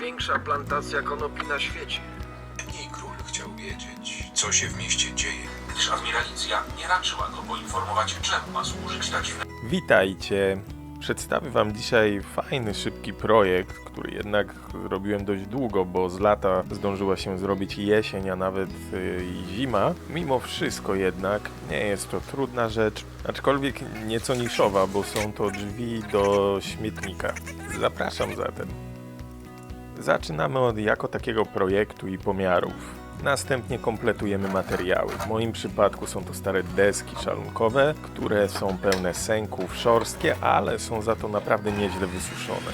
największa plantacja konopi na świecie. I król chciał wiedzieć, co się w mieście dzieje. gdyż admiralicja nie raczyła go poinformować, czemu ma służyć ta dziwna Witajcie. Przedstawię Wam dzisiaj fajny, szybki projekt, który jednak robiłem dość długo, bo z lata zdążyła się zrobić jesień, a nawet y, i zima. Mimo wszystko jednak nie jest to trudna rzecz, aczkolwiek nieco niszowa, bo są to drzwi do śmietnika. Zapraszam zatem. Zaczynamy od jako takiego projektu i pomiarów. Następnie kompletujemy materiały. W moim przypadku są to stare deski szalunkowe, które są pełne sęków, szorstkie, ale są za to naprawdę nieźle wysuszone.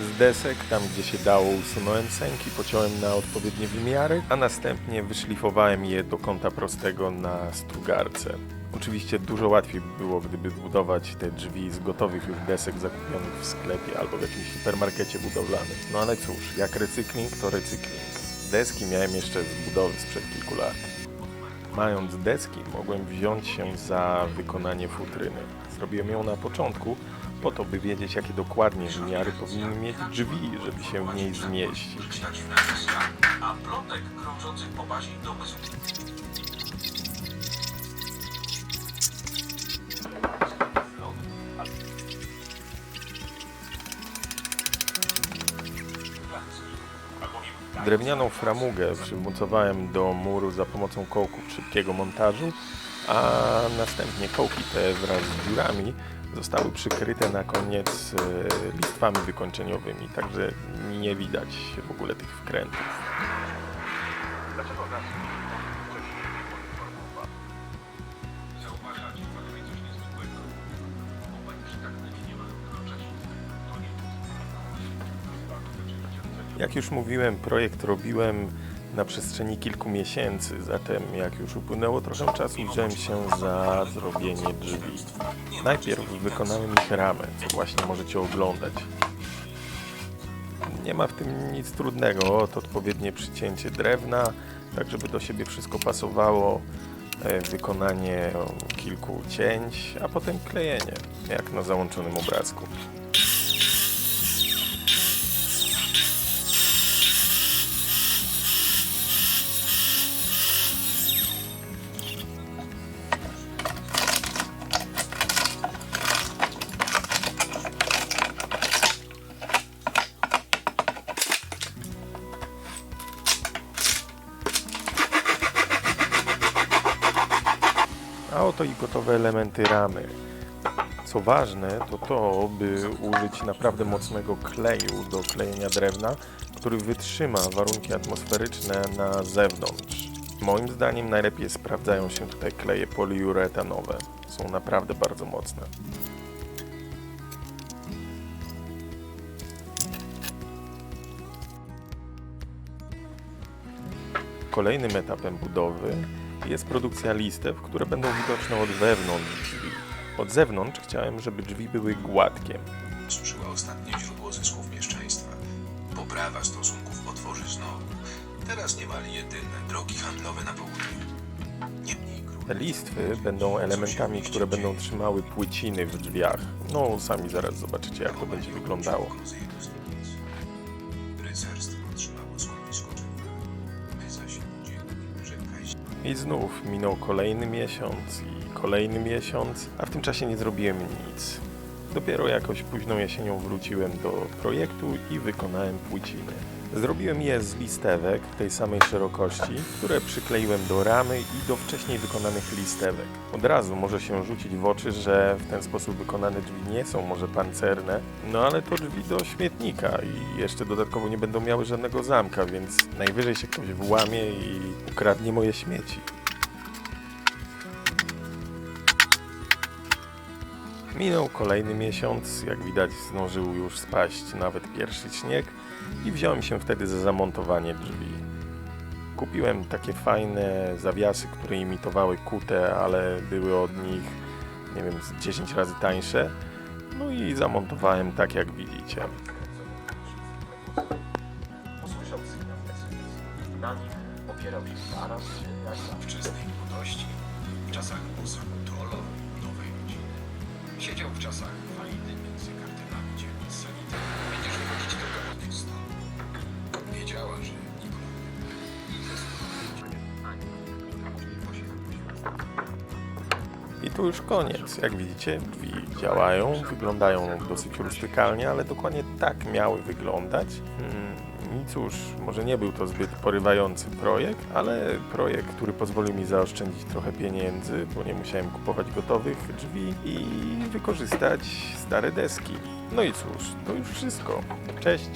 Z desek, tam gdzie się dało, usunąłem sęki, pociąłem na odpowiednie wymiary, a następnie wyszlifowałem je do kąta prostego na strugarce. Oczywiście dużo łatwiej by było, gdyby zbudować te drzwi z gotowych już desek zakupionych w sklepie albo w jakimś hipermarkecie budowlanym. No ale cóż, jak recykling, to recykling. Deski miałem jeszcze z budowy sprzed kilku lat. Mając deski, mogłem wziąć się za wykonanie futryny. Zrobiłem ją na początku, po to, by wiedzieć, jakie dokładnie wymiary powinny mieć drzwi, żeby się w niej zmieścić. Drewnianą framugę przymocowałem do muru za pomocą kołków szybkiego montażu, a następnie kołki te wraz z dziurami zostały przykryte na koniec e, listwami wykończeniowymi, także nie widać w ogóle tych wkrętów. zauważacie Jak już mówiłem, projekt robiłem na przestrzeni kilku miesięcy, zatem jak już upłynęło trochę czasu, wziąłem się za zrobienie drzwi. Najpierw wykonałem ich ramę, co właśnie możecie oglądać. Nie ma w tym nic trudnego, odpowiednie przycięcie drewna, tak żeby do siebie wszystko pasowało, e, wykonanie kilku cięć, a potem klejenie, jak na załączonym obrazku. A oto i gotowe elementy ramy. Co ważne, to to, by użyć naprawdę mocnego kleju do klejenia drewna, który wytrzyma warunki atmosferyczne na zewnątrz. Moim zdaniem najlepiej sprawdzają się tutaj kleje poliuretanowe. Są naprawdę bardzo mocne. Kolejnym etapem budowy jest produkcja listew, które będą widoczne od wewnątrz drzwi. Od zewnątrz chciałem, żeby drzwi były gładkie. Suszyła ostatnie źródło zysków mieszczaństwa. Poprawa stosunków otworzy znowu. Teraz niemal jedyne drogi handlowe na południu. Te listwy będą elementami, które będą trzymały płyciny w drzwiach. No, sami zaraz zobaczycie, jak to będzie wyglądało. Rycerstwo otrzymało I znów minął kolejny miesiąc i kolejny miesiąc, a w tym czasie nie zrobiłem nic. Dopiero jakoś późną jesienią wróciłem do projektu i wykonałem płyciny. Zrobiłem je z listewek tej samej szerokości, które przykleiłem do ramy i do wcześniej wykonanych listewek. Od razu może się rzucić w oczy, że w ten sposób wykonane drzwi nie są może pancerne, no ale to drzwi do śmietnika i jeszcze dodatkowo nie będą miały żadnego zamka, więc najwyżej się ktoś włamie i ukradnie moje śmieci. Minął kolejny miesiąc, jak widać zdążył już spaść nawet pierwszy śnieg i wziąłem się wtedy za zamontowanie drzwi. Kupiłem takie fajne zawiasy, które imitowały kute, ale były od nich, nie wiem, z 10 razy tańsze. No i zamontowałem tak jak widzicie. Usłyszał sygnał SOS. Na nim opierał się zaraz, jak zawsze. wczesnej młodości, w czasach rodziny. Siedział w czasach walidy między kartelami dzielnic. Będziesz wychodzić tylko po Wiedziała, że I tu już koniec. Jak widzicie, drzwi działają, wyglądają dosyć rustykalnie, ale dokładnie tak miały wyglądać. Hmm, I cóż, może nie był to zbyt porywający projekt, ale projekt, który pozwolił mi zaoszczędzić trochę pieniędzy, bo nie musiałem kupować gotowych drzwi i wykorzystać stare deski. No i cóż, to już wszystko. Cześć!